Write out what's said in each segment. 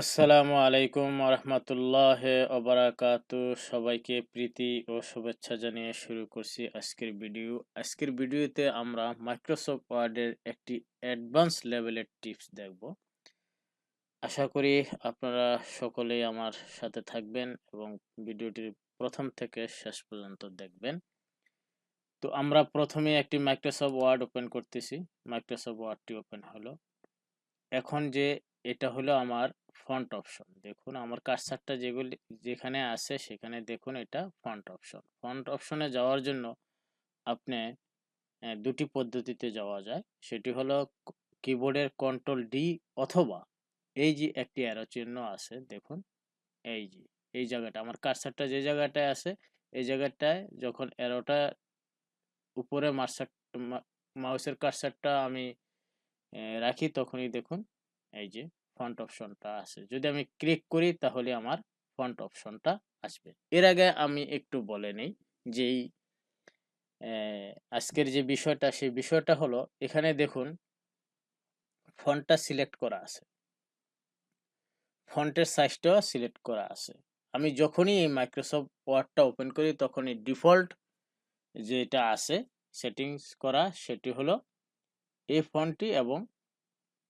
আসসালামু আলাইকুম রহমতুল্লাহ ওবরাকাত। সবাইকে প্রীতি ও শুভেচ্ছা জানিয়ে শুরু করছি আজকের ভিডিও। আজকের ভিডিওতে আমরা মাইক্রোসফট ওয়ার্ডের একটি অ্যাডভান্স লেভেলের টিপস দেখব। আশা করি আপনারা সকলেই আমার সাথে থাকবেন এবং ভিডিওটির প্রথম থেকে শেষ পর্যন্ত দেখবেন। তো আমরা প্রথমে একটি মাইক্রোসফট ওয়ার্ড ওপেন করতেছি। মাইক্রোসফট ওয়ার্ডটি ওপেন হলো। এখন যে এটা হলো আমার ফন্ট অপশন দেখুন, আমার কার্সারটা যেগুলি, যেখানে আছে সেখানে দেখুন, এটা ফন্ট অপশন ফন্ট অপশনে যাওয়ার জন্য আপনি দুটি পদ্ধতিতে যাওয়া যায়। সেটি হলো কিবোর্ডের কন্ট্রোল ডি অথবা এই যে একটি অ্যারো চিহ্ন আছে, দেখুন, এই যে, এই জায়গাটা, আমার কার্সারটা যে জায়গাটায় আছে, এই জায়গাটায় যখন অ্যারোটা উপরে মার্সার মাউসের কার্সারটা আমি রাখি, তখনই দেখুন, এই যে ফন্ট অপশনটা আছে যদি আমি ক্লিক করি, তাহলে আমার ফন্ট অপশনটা আসবে। এর আগে আমি একটু বলে নেই যেই আজকের যে বিষয়টা, সেই বিষয়টা হলো, এখানে দেখুন ফন্টটা সিলেক্ট করা আছে। ফন্টের সাইজটাও সিলেক্ট করা আছে। আমি যখনই এই মাইক্রোসফট ওয়ার্ডটা ওপেন করি, তখনই ডিফল্ট যেটা আছে সেটিংস করা, সেটি হলো এই ফন্টটি এবং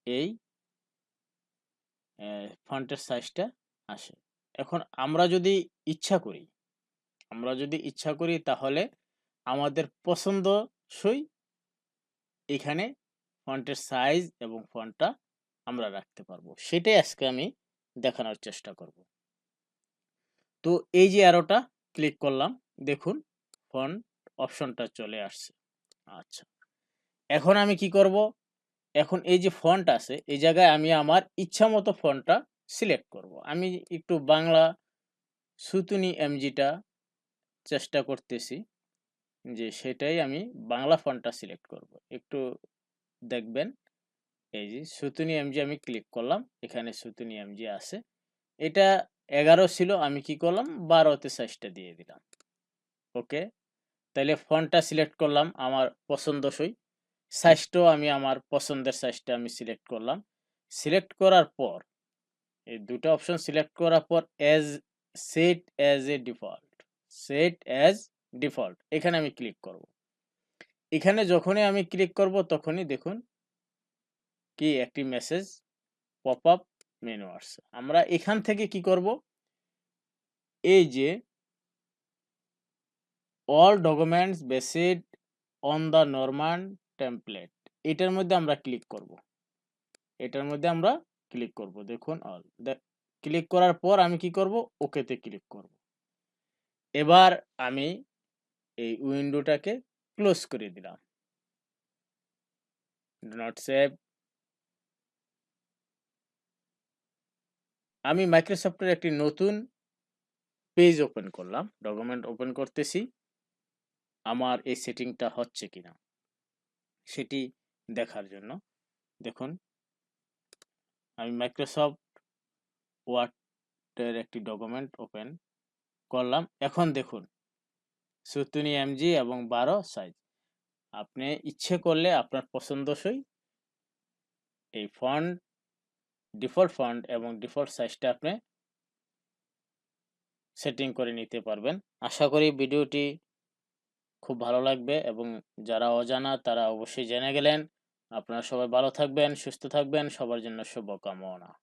এই ফন্টের সাইজটা আসে। এখন আমরা যদি ইচ্ছা করি, আমরা যদি ইচ্ছা করি তাহলে আমাদের পছন্দসই এখানে ফন্টের সাইজ এবং ফন্টটা আমরা রাখতে পারব। সেটাই আজকে আমি দেখানোর চেষ্টা করব। তো এই যে অ্যারোটা ক্লিক করলাম, দেখুন ফন্ট অপশনটা চলে আসছে। আচ্ছা। এখন আমি কি করব? এখন এই যে ফন্ট আছে, এই জায়গায় আমি আমার ইচ্ছা মতো ফন্টটা সিলেক্ট করব। আমি একটু বাংলা সুতুনি এমজিটা চেষ্টা করতেছি যে সেটাই আমি বাংলা ফন্টটা সিলেক্ট করব। একটু দেখবেন, এই যে সুতুনি এমজি আমি ক্লিক করলাম, এখানে সুতুনি এমজি আছে। এটা এগারো ছিল, আমি কি করলাম? বারোতে সাইজটা দিয়ে দিলাম। ওকে? তাহলে ফন্টটা সিলেক্ট করলাম, আমার পছন্দসই। সাইজটাও আমি আমার পছন্দের সাইজটা আমি সিলেক্ট করলাম। সিলেক্ট করার পর, এই দুটো অপশন সিলেক্ট করার পর as set as a default set as default এখানে আমি ক্লিক করব। এখানে যখনই আমি ক্লিক করব তখনই দেখুন কি একটি মেসেজ পপ আপ মেনু আসছে। আমরা এখান থেকে কি করব? এই যে all documents based on the normal template এটার মধ্যে আমরা ক্লিক করব। এটার মধ্যে আমরা ক্লিক করব। দেখুন অল ক্লিক করার পর আমি কি করব? ওকেতে ক্লিক করব। এবার আমি এই উইন্ডোটাকে ক্লোজ করে দিলাম। নট সেভ আমি মাইক্রোসফটের একটি নতুন পেজ ওপেন করলাম। ডকুমেন্ট ওপেন করতেছি। আমার এই সেটিংটা হচ্ছে কিনা? সেটি দেখার জন্য। দেখুন, আমি মাইক্রোসফট ওয়ার্ডের একটি ডকুমেন্ট ওপেন করলাম। এখন দেখুন সুতুনি এমজি এবং বারো সাইজ আপনি ইচ্ছে করলে আপনার পছন্দসই এই ফন্ট ডিফল্ট ফন্ট এবং ডিফল্ট সাইজটা আপনি সেটিং করে নিতে পারবেন। আশা করি ভিডিওটি খুব ভালো লাগবে এবং যারা অজানা তারা অবশ্যই জেনে গেলেন। আপনারা সবাই ভালো থাকবেন, সুস্থ থাকবেন, সবার জন্য শুভকামনা।